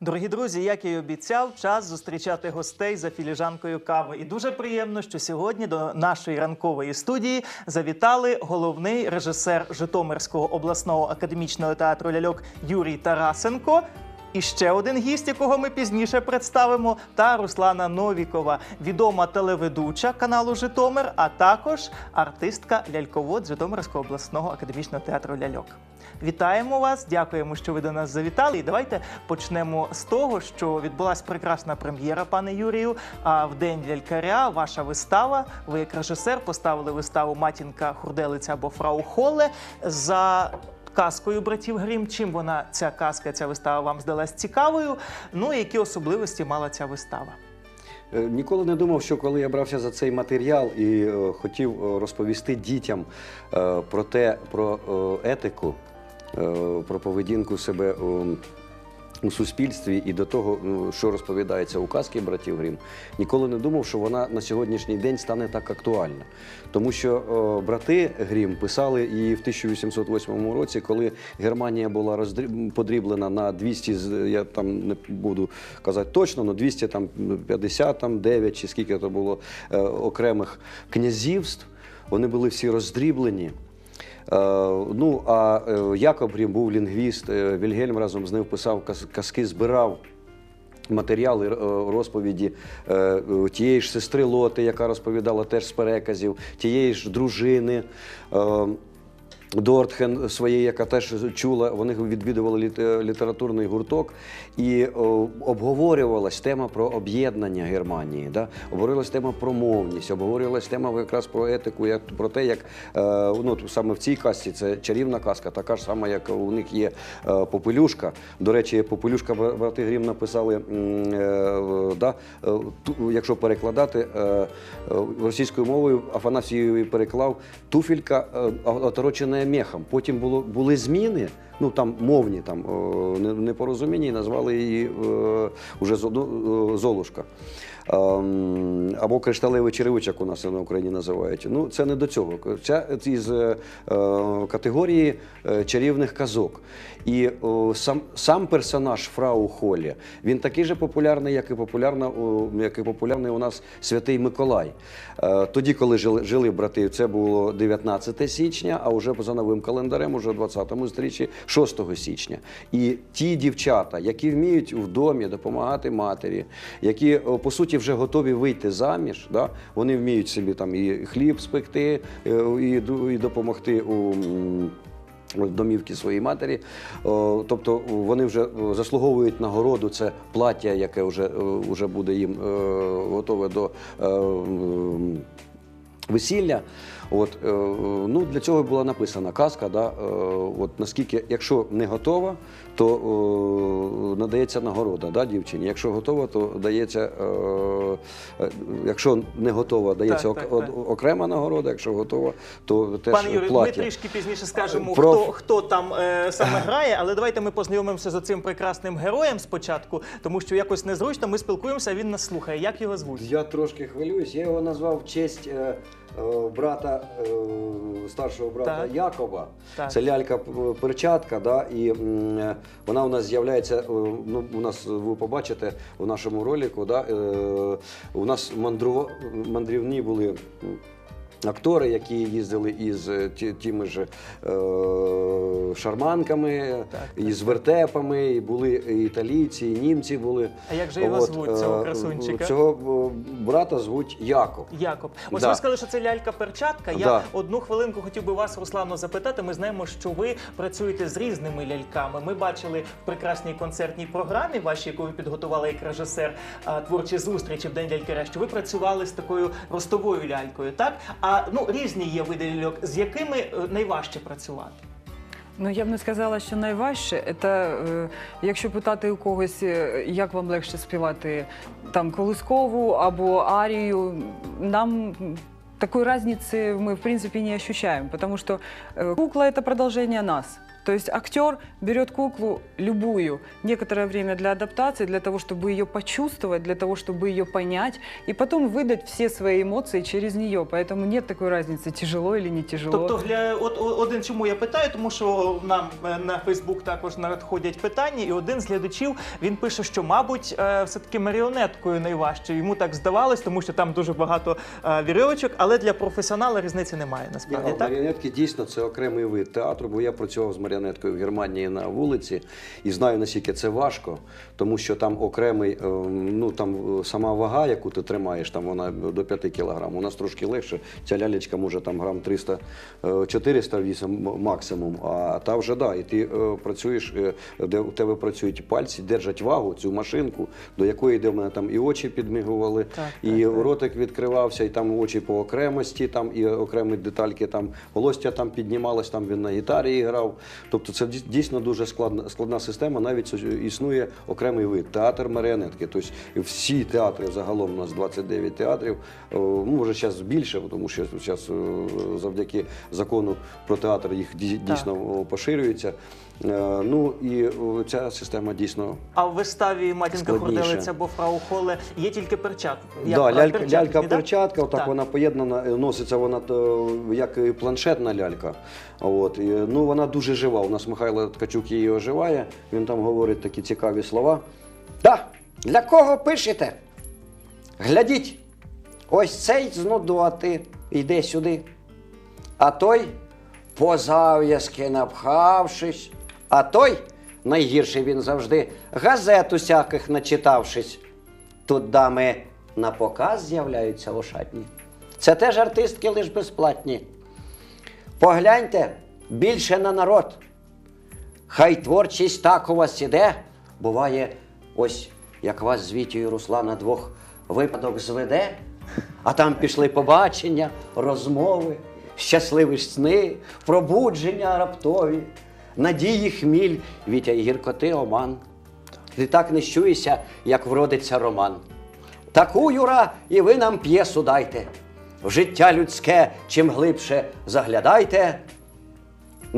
Дорогі друзі, як я й обіцяв, час зустрічати гостей за філіжанкою кави. І дуже приємно, що сьогодні до нашої ранкової студії завітали головний режисер Житомирського обласного академічного театру ляльок Юрій Тарасенко. І ще один гість, якого ми пізніше представимо, та Руслана Новікова, відома телеведуча каналу Житомир, а також артистка ляльковод Житомирського обласного академічного театру ляльок. Вітаємо вас, дякуємо, що ви до нас завітали. І давайте почнемо з того, що відбулася прекрасна прем'єра, пане Юрію. А в день лялькаря ваша вистава. Ви як режисер поставили виставу Матінка Хурделиця або Фрау Холле за. Казкою братів Грім, чим вона ця казка, ця вистава вам здалась цікавою? Ну і які особливості мала ця вистава? Е, Ніколи не думав, що коли я брався за цей матеріал і е, хотів е, розповісти дітям про те, про етику, про поведінку себе е, у суспільстві і до того, ну, що розповідається у казки братів Грім, ніколи не думав, що вона на сьогоднішній день стане так актуальна. Тому що е, брати Грім писали і в 1808 році, коли Германія була роздріб- подріблена на 200, з- я там не буду казати точно, але 250, там 9 чи скільки то було е, окремих князівств. Вони були всі роздріблені. Е, ну, а е, Якоб Грім був лінгвіст, е, Вільгельм разом з ним писав казки, збирав матеріали розповіді тієї ж сестри Лоти, яка розповідала теж з переказів, тієї ж дружини. Е, Дортхен своєї, яка теж чула, вони відвідували е, літературний гурток, і о, обговорювалась тема про об'єднання Германії. Да? Обговорювалась тема про мовність, обговорювалась тема якраз про етику, як про те, як е, ну саме в цій казці це чарівна казка, така ж сама, як у них є е, Попелюшка. До речі, Попелюшка брати Грім написали, е, да, е, якщо перекладати е, е, російською мовою, Афанасієві переклав туфелька е, оторочена мехом. Потім було, були зміни, ну там мовні там е, непорозуміння, і назвали її е, уже зо- е, Золушка. Ем, Або кришталевий черевичок у нас на Україні називають. Ну, це не до цього. Це із е, е, категорії е, чарівних казок. І сам, сам персонаж Фрау Холі, він такий же популярний, як і, популярна, як і популярний у нас святий Миколай. Е, Тоді, коли жили, жили брати, це було 19 січня, а вже за новим календарем, уже 20-му стрічі 6 січня. І ті дівчата, які вміють в домі допомагати матері, які по суті вже готові вийти заміж, да? вони вміють собі там і хліб спекти, е, і, і допомогти у. Домівки своєї матері, тобто вони вже заслуговують нагороду. Це плаття, яке вже, вже буде їм е, готове до е, весілля. От, е, ну, для цього була написана казка. Да? Е, от, наскільки, якщо не готова, то е, надається нагорода да, дівчині. Якщо готова, то дається, е, е, якщо не готова, дається Так, ок- так, так. окрема нагорода, якщо готова, то теж Пане Юрію, ми трішки пізніше скажемо, Про- хто, хто там е, саме грає, але давайте ми познайомимося з цим прекрасним героєм спочатку, тому що якось незручно. Ми спілкуємося, а він нас слухає. Як його звуть? Я трошки хвилююсь. Я його назвав в честь брата, е, старшого брата Так. Якова. Так. Це лялька е, перчатка, да, і е, вона у нас з'являється. е, Ну, у нас ви побачите в нашому ролику. Да, е, у нас мандрівні були. Актори, які їздили із е, тими ж е, шарманками, Так, із вертепами, і були і італійці, і німці були. А як же його От, звуть, цього е, красунчика? Цього е, брата звуть Яков. Якоб, ось Да. ви сказали, що це лялька-перчатка. Я Да. одну хвилинку хотів би вас, Руслано, запитати. Ми знаємо, що ви працюєте з різними ляльками. Ми бачили в прекрасній концертній програмі, вашій, яку ви підготували як режисер а, творчі зустрічі в день лялькаря, що ви працювали з такою ростовою лялькою. Так а ну різні є види ляльок, з якими е, найважче працювати. Ну я б не сказала, що найважче. Це е, якщо питати у когось, е, як вам легше співати там колискову або арію, нам такой разницы мы в принципе не ощущаем, потому что э, кукла это продолжение нас. То есть актер берет куклу любую некоторое время для адаптации, для того, чтобы ее почувствовать, для того, чтобы ее понять, и потом выдать все свои эмоции через нее. Поэтому нет такой разницы, тяжело или не тяжело. Тобто, гля... от, о- один чому я питаю, тому що нам е, на Фейсбук також надходять питання, і один з глядачів він пише, що, мабуть, е, все-таки маріонеткою найважче. Йому так здавалось, тому що там дуже багато е, вірьовочок, але для професіонала різниці немає насправді. Ні, так? Маріонетки дійсно це окремий вид театру, бо я працював з маріонеткою в Германії на вулиці і знаю наскільки це важко, тому що там окремий, е, ну там е, сама вага, яку ти тримаєш, там вона до 5 кілограм. У нас трошки легше. Ця лялечка може там грам 300 е, 400 вісом максимум. А та вже да, і ти е, працюєш, де у тебе працюють пальці, держать вагу, цю машинку, до якої де в мене там і очі підмигували, Так, і так, так. ротик відкривався, і там очі по окремості, там і окремі детальки, там волосся там піднімалось, там він на гітарі грав. Тобто це дійсно дуже складна, складна система. Навіть існує окремий вид театр маріонетки. Тобто всі театри загалом у нас 29 театрів. Ну, може, зараз більше, тому що зараз завдяки закону про театр їх дійсно так. поширюється. Е, Ну і о, ця система дійсно А в виставі матінка Складніше. Хорделиця або фрау Холе є тільки перчатки. Да, лялька, перчатки, лялька да? перчатка, отак Так. вона поєднана, е, носиться вона то, як і планшетна лялька. От, і, ну, вона дуже жива. У нас Михайло Ткачук її оживає, він там говорить такі цікаві слова. Да, для кого пишете? Глядіть, ось цей знудоти йде сюди, а той позав'язки напхавшись, а той, найгірший він завжди, газет усяких начитавшись. Тут дами на показ з'являються ошатні. Це теж артистки лиш безплатні. Погляньте більше на народ. Хай творчість так у вас іде. Буває, ось як вас з Вітєю Руслана двох випадок зведе, а там пішли побачення, розмови, щасливі сни, пробудження раптові, надії хміль, Вітя гіркоти оман. Ти так не щуєшся, як вродиться роман. Таку, Юра, і ви нам п'єсу дайте. В життя людське чим глибше заглядайте.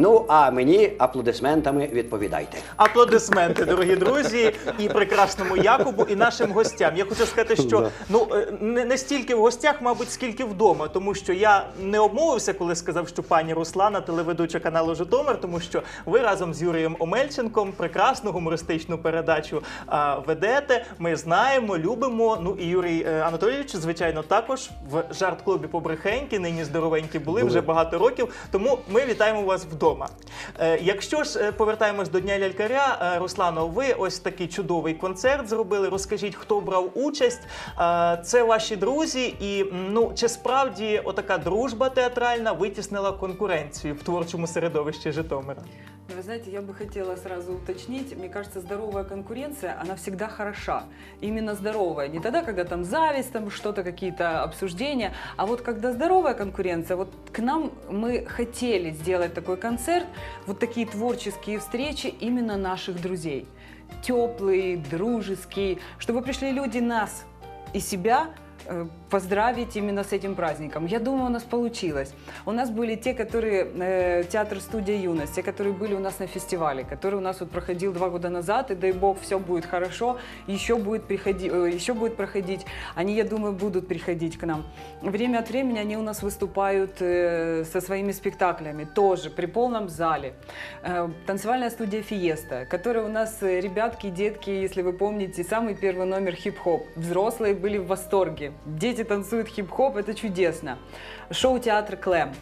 Ну, а мені аплодисментами відповідайте. Аплодисменти, дорогі друзі, і прекрасному Якубу, і нашим гостям. Я хочу сказати, що ну е, не, не стільки в гостях, мабуть, скільки вдома, тому що я не обмовився, коли сказав, що пані Руслана, телеведуча каналу Житомир, тому що ви разом з Юрієм Омельченком прекрасну гумористичну передачу а, ведете. Ми знаємо, любимо. Ну і Юрій е, Анатолійович, звичайно, також в жарт-клубі Побрехеньки. Нині здоровенькі були вже багато років. Тому ми вітаємо вас вдома. Е, якщо ж е, повертаємось до Дня лялькаря, е, Руслано, ви ось такий чудовий концерт зробили. Розкажіть, хто брав участь. Це ваші друзі, і ну чи справді отака дружба театральна витіснила конкуренцію в творчому середовищі Житомира? Ну, Вы знаете, я бы хотела сразу уточнить. Мне кажется, здоровая конкуренция, она всегда хороша. Именно здоровая. Не тогда, когда там зависть, там что-то, какие-то обсуждения, а вот когда здоровая конкуренция. Вот к нам мы хотели сделать такой концерт, вот такие творческие встречи именно наших друзей. Теплый, дружеский, чтобы пришли люди нас и себя э, поздравить именно с этим праздником. Я думаю, у нас получилось. У нас были те, которые э, театр-студия «Юность», те, которые были у нас на фестивале, который у нас вот проходил два года назад, и дай бог, все будет хорошо, еще будет, приходи, э, еще будет проходить. Они, я думаю, будут приходить к нам. Время от времени они у нас выступают э, со своими спектаклями, тоже при полном зале. Э, танцевальная студия «Фиеста», которая у нас, э, ребятки, детки, если вы помните, самый первый номер хип-хоп. Взрослые были в восторге. Дети танцуют хип-хоп, это чудесно. Шоу-театр «Клэм».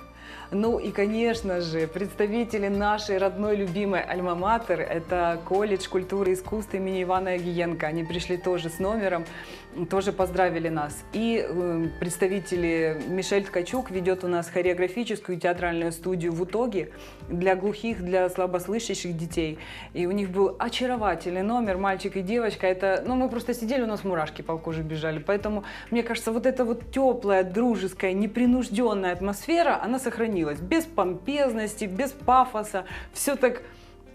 Ну и, конечно же, представители нашей родной любимой Альма-Матер, это колледж культуры и искусств имени Ивана Агиенко. Они пришли тоже с номером, тоже поздравили нас. И э, представители Мишель Ткачук ведет у нас хореографическую театральную студию в итоге для глухих, для слабослышащих детей. И у них был очаровательный номер «Мальчик и девочка». Это, ну, мы просто сидели, у нас мурашки по коже бежали. Поэтому, мне кажется, вот эта вот теплая, дружеская, непринужденная атмосфера, она сохранилась. Без помпезности, без пафоса. Все так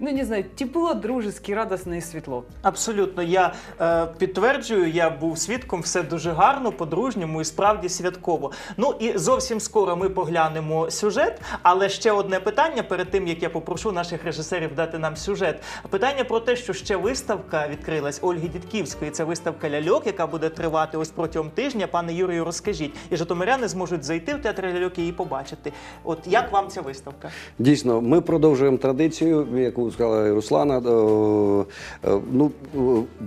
ну не знаю, тепло, дружески, радостно и светло. Абсолютно, я е, підтверджую, я був свідком, все дуже гарно, по-дружньому і справді святково. Ну і зовсім скоро ми поглянемо сюжет. Але ще одне питання перед тим як я попрошу наших режисерів дати нам сюжет. Питання про те, що ще виставка відкрилась Ольги Дідківської. Це виставка ляльок, яка буде тривати ось протягом тижня. Пане Юрію, розкажіть, і житомиряни зможуть зайти в театр ляльок і її побачити. От як вам ця виставка? Дійсно, ми продовжуємо традицію, яку сказала Руслана. Е, е, Ну,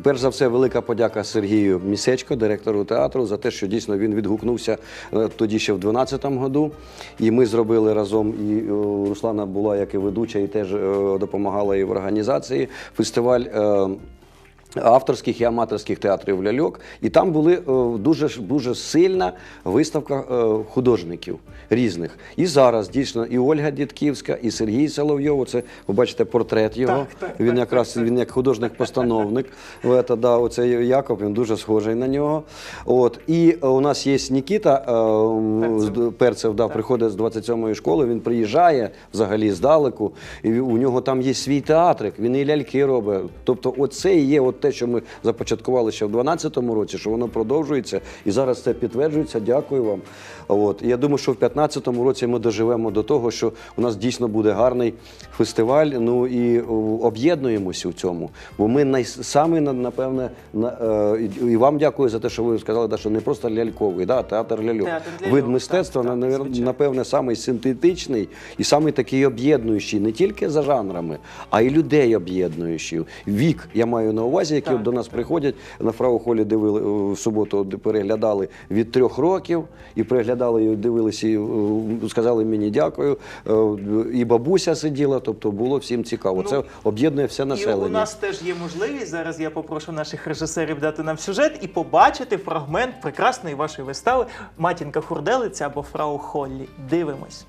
перш за все, велика подяка Сергію Місечко, директору театру, за те, що дійсно він відгукнувся е, тоді ще в 2012 году. І ми зробили разом. І Руслана була як і ведуча, і теж допомагала і в організації фестиваль. Авторських і аматорських театрів ляльок, і там були е, дуже дуже сильна виставка е, художників різних. І зараз дійсно і Ольга Дідківська, і Сергій Соловйов. Це ви бачите портрет його. Так, так, він так, якраз він як художник-постановник. Да, оце Яков, він дуже схожий на нього. От і у нас є Нікіта е, Перцев. Перцев, да, приходить з 27-ї школи. Він приїжджає взагалі здалеку, і у нього там є свій театрик. Він і ляльки робить. Тобто, оце і є от те, що ми започаткували ще в 12-му році, що воно продовжується, і зараз це підтверджується. Дякую вам. От я думаю, що в 15-му році ми доживемо до того, що у нас дійсно буде гарний фестиваль. Ну і об'єднуємося в цьому. Бо ми най, саме напевне на, е, і- вам дякую за те, що ви сказали, да, що не просто ляльковий, да, театр ляльок. Театр ляльок, Вид мистецтва так, звичайно. напевне, самий синтетичний і самий такий об'єднуючий не тільки за жанрами, а й людей об'єднуючий. Вік я маю на увазі, які Так, до нас приходять на фрау-холі дивили е, в суботу, переглядали від трьох років і переглядали і дивилися, і е, сказали мені дякую. Е, І бабуся сиділа, тобто було всім цікаво. Ну, Це об'єднує все І населення. у нас теж є можливість. Зараз я попрошу наших режисерів дати нам сюжет і побачити фрагмент прекрасної вашої вистави Матінка Хурделиця або Фрау Холлі. Дивимось.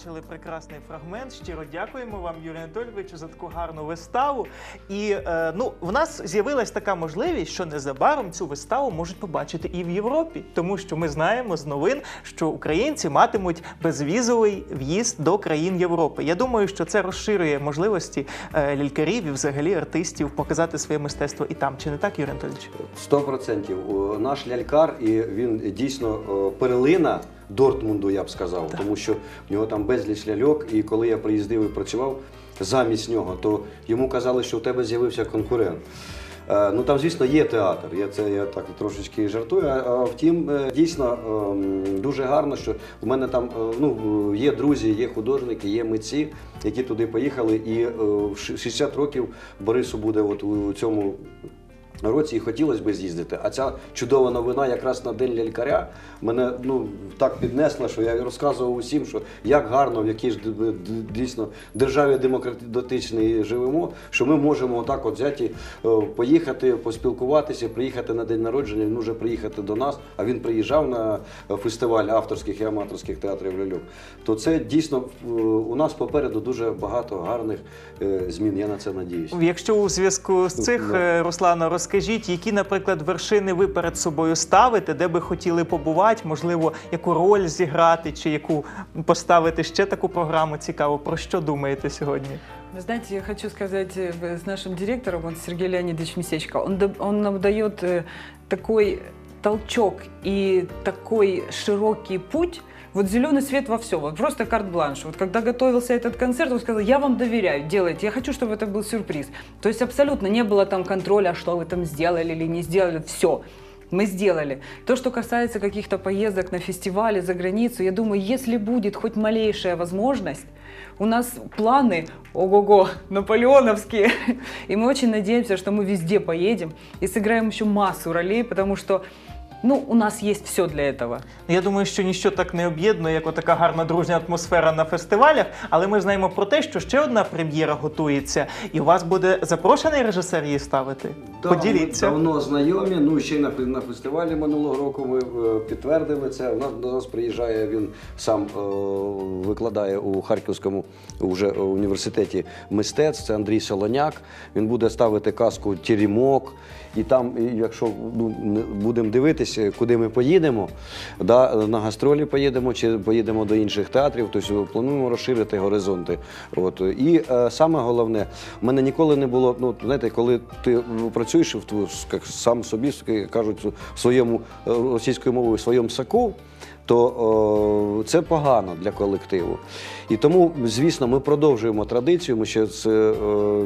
побачили прекрасний фрагмент. Щиро дякуємо вам, Юрій Анатольовичу, за таку гарну виставу. І е, ну, в нас з'явилась така можливість, що незабаром цю виставу можуть побачити і в Європі, тому що ми знаємо з новин, що українці матимуть безвізовий в'їзд до країн Європи. Я думаю, що це розширює можливості е, лікарів і взагалі артистів показати своє мистецтво і там. Чи не так, Юрій Анатольович? Сто процентів. Наш лялькар, і він дійсно о, перлина Дортмунду, я б сказав, тому що в нього там безліч ляльок, і коли я приїздив і працював замість нього, то йому казали, що у тебе з'явився конкурент. Е, Ну там, звісно, є театр. Я це я так трошечки жартую. А, втім, е, дійсно ем, дуже гарно, що в мене там е, ну, є друзі, є художники, є митці, які туди поїхали. І в 60 років Борису буде от у цьому році і хотілося б з'їздити. А ця чудова новина якраз на день лялькаря мене ну так піднесла, що я розказував усім, що як гарно, в якій ж дійсно державі демократичній живемо, що ми можемо отак от взяти, е, поїхати, поспілкуватися, приїхати на день народження. Він може приїхати до нас. А він приїжджав на фестиваль авторських і аматорських театрів ляльок. То це дійсно е, у нас попереду дуже багато гарних е, змін. Я на це надіюся. Якщо у зв'язку з цих, е, Руслано, розкажіть, які, наприклад, вершини ви перед собою ставите, де би хотіли побувати, можливо, яку роль зіграти, чи яку поставити ще таку програму цікаву. Про що думаєте сьогодні? Вы знаете, я хочу сказать э, с нашим директором, он Сергей Леонидович Месечко, он, да- он нам дает э, такой толчок и такой широкий путь, вот зеленый свет во все, вот просто карт-бланш. Вот когда готовился этот концерт, он сказал, я вам доверяю, делайте, я хочу, чтобы это был сюрприз. То есть абсолютно не было там контроля, что вы там сделали или не сделали, все. Мы сделали. То, что касается каких-то поездок на фестивали за границу, я думаю, если будет хоть малейшая возможность, у нас планы, ого-го, наполеоновские. И мы очень надеемся, что мы везде поедем и сыграем еще массу ролей, потому что ну, у нас есть все для этого. Я думаю, що ніщо так не об'єднує, як така гарна дружня атмосфера на фестивалях. Але ми знаємо про те, що ще одна прем'єра готується, і у вас буде запрошений режисер її ставити. Да, Поділіться. Ми давно знайомі. Ну ще й на, на фестивалі минулого року ми е, підтвердили це. У нас до нас приїжджає він сам е, викладає у Харківському уже університеті мистецтв. Це Андрій Солоняк. Він буде ставити казку Тірімок. І там, якщо ну, будемо дивитися, куди ми поїдемо, да, на гастролі поїдемо чи поїдемо до інших театрів, тобто плануємо розширити горизонти. От. І е, саме головне, в мене ніколи не було, ну, знаєте, коли ти працюєш в як сам собі кажуть, в своєму е, російською мовою, в своєму саку, то о, це погано для колективу. І тому, звісно, ми продовжуємо традицію. Ми ще з е,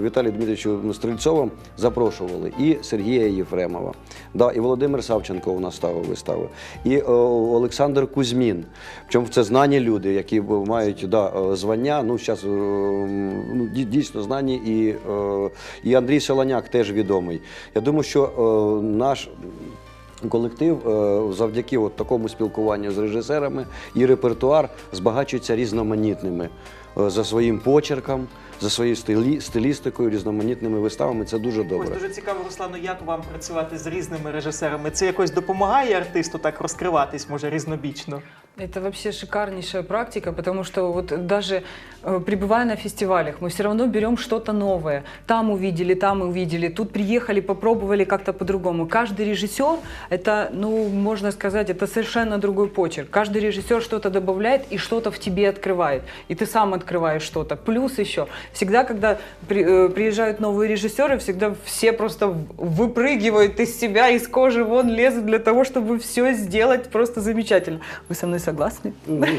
Віталієм Дмитровичем Стрельцовим запрошували і Сергія Єфремова, да, і Володимир Савченко у нас ставив вистави, і о, Олександр Кузьмін. Причому це знані люди, які мають да, звання. Ну, зараз ну, дійсно знані, і, е, і Андрій Солоняк теж відомий. Я думаю, що е, наш колектив е, завдяки от такому спілкуванню з режисерами і репертуар збагачується різноманітними е, за своїм почерком, за своєю стилі, стилістикою, різноманітними виставами. Це дуже Ось добре. дуже цікаво, Руслано, як вам працювати з різними режисерами? Це якось допомагає артисту так розкриватись, може, різнобічно? Это вообще шикарнейшая практика, потому что вот даже э, пребывая на фестивалях, мы все равно берем что-то новое. Там увидели, там увидели, тут приехали, попробовали как-то по-другому. Каждый режиссер, это, ну, можно сказать, это совершенно другой почерк. Каждый режиссер что-то добавляет и что-то в тебе открывает. И ты сам открываешь что-то. Плюс еще, всегда, когда при- э, приезжают новые режиссеры, всегда все просто выпрыгивают из себя, из кожи вон лезут для того, чтобы все сделать просто замечательно. Вы со мной согласны?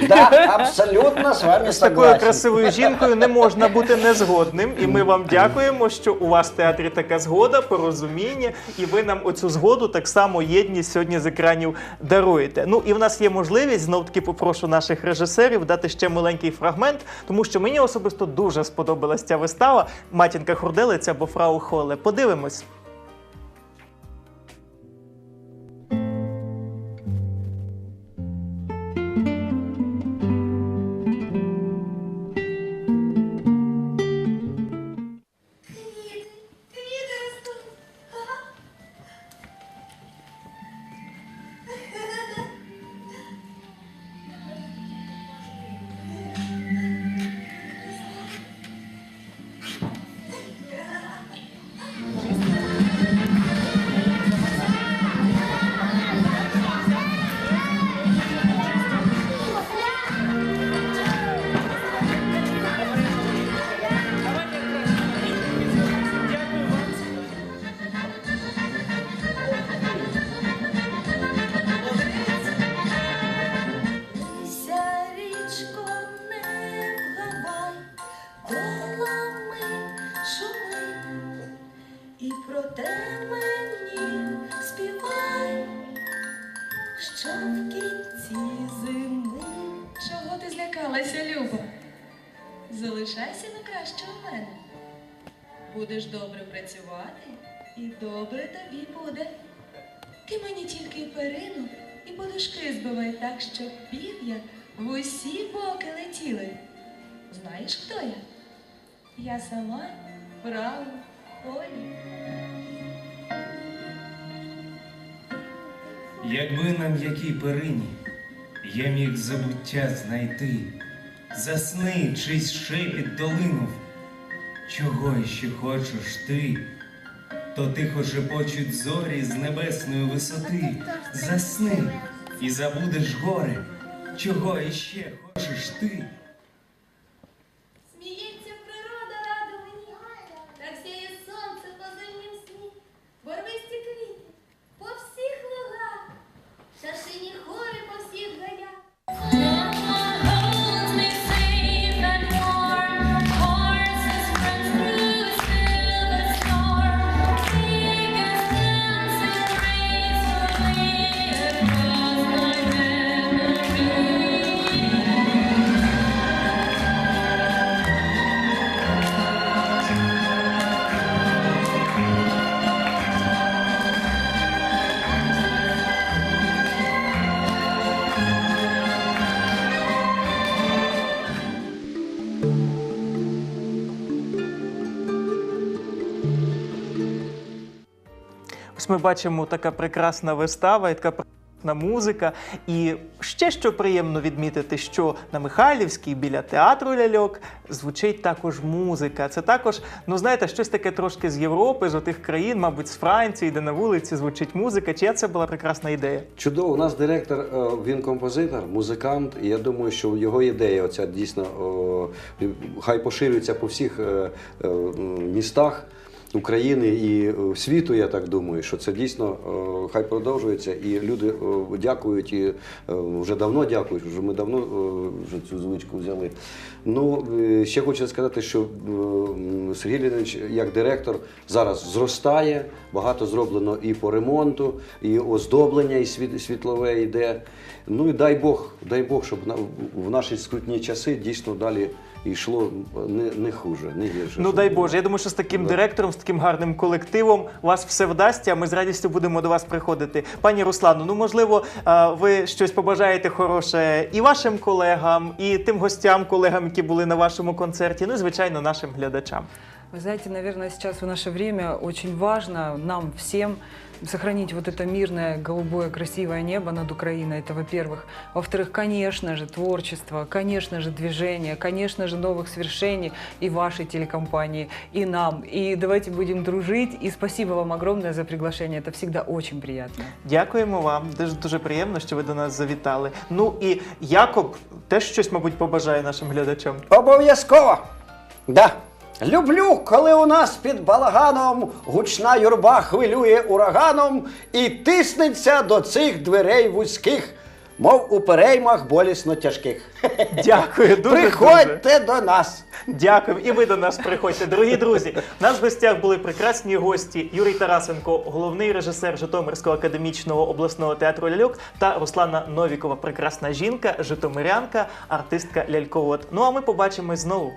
Да, абсолютно с вами З такою согласен. красивою жінкою не можна бути незгодним. І ми вам дякуємо, що у вас в театрі така згода, порозуміння, і ви нам оцю згоду так само єдність сьогодні з екранів даруєте. Ну і в нас є можливість знов таки попрошу наших режисерів дати ще маленький фрагмент, тому що мені особисто дуже сподобалась ця вистава Матінка Хурделиця або Фрау Холе. Подивимось. Добре тобі буде. Ти мені тільки перину і подушки збивай так, щоб пір'я в усі боки летіли. Знаєш, хто я? Я сама право полі. Якби на м'якій перині я міг забуття знайти, засни чийсь шепіт долинув, чого іще хочеш ти, то тихо шепочуть зорі з небесної висоти, засни і забудеш горе, чого іще хочеш ти. Ось ми бачимо така прекрасна вистава і така прекрасна музика. І ще що приємно відмітити, що на Михайлівській біля театру ляльок звучить також музика. Це також, ну знаєте, щось таке трошки з Європи, з отих країн, мабуть, з Франції, де на вулиці звучить музика. Чия це була прекрасна ідея? Чудово, у нас директор, е, він композитор, музикант, і я думаю, що його ідея, оця дійсно хай поширюється по всіх е, е, містах. України і е, світу, я так думаю, що це дійсно е, хай продовжується, і люди е, дякують і вже давно дякують. Вже ми давно вже цю звичку взяли. Ну ще хочу сказати, що Сергій Леонідович, як директор, зараз зростає. Багато зроблено і по ремонту, і оздоблення, і світ, світлове йде. Ну і дай Бог, дай Бог, щоб в наші скрутні часи дійсно далі йшло не, не хуже, не гірше. Ну дай. Боже, я думаю, що з таким Да. директором, з таким гарним колективом у вас все вдасться. Ми з радістю будемо до вас приходити. Пані Руслану, ну можливо, ви щось побажаєте хороше і вашим колегам, і тим гостям, колегам, які були на вашому концерті. Ну і звичайно, нашим глядачам. Вы знаете, наверное, сейчас в наше время очень важно нам всем сохранить вот это мирное, голубое, красивое небо над Украиной. Это, во-первых. Во-вторых, конечно же, творчество, конечно же, движение, конечно же, новых свершений и вашей телекомпании, и нам. И давайте будем дружить. И спасибо вам огромное за приглашение. Это всегда очень приятно. Дякуємо вам. Дуже дуже приємно, що ви до нас завітали. Ну і Якоб теж щось, мабуть, побажає нашим глядачам. Обов'язково. Да. Люблю, коли у нас під балаганом гучна юрба хвилює ураганом і тиснеться до цих дверей вузьких, мов у переймах болісно тяжких. Дякую, дуже Приходьте до нас. Дякую, і ви до нас приходьте. Дорогі друзі, у нас в гостях були прекрасні гості Юрій Тарасенко, головний режисер Житомирського академічного обласного театру ляльок, та Руслана Новікова, прекрасна жінка, житомирянка, артистка ляльковод. Ну а ми побачимось знову.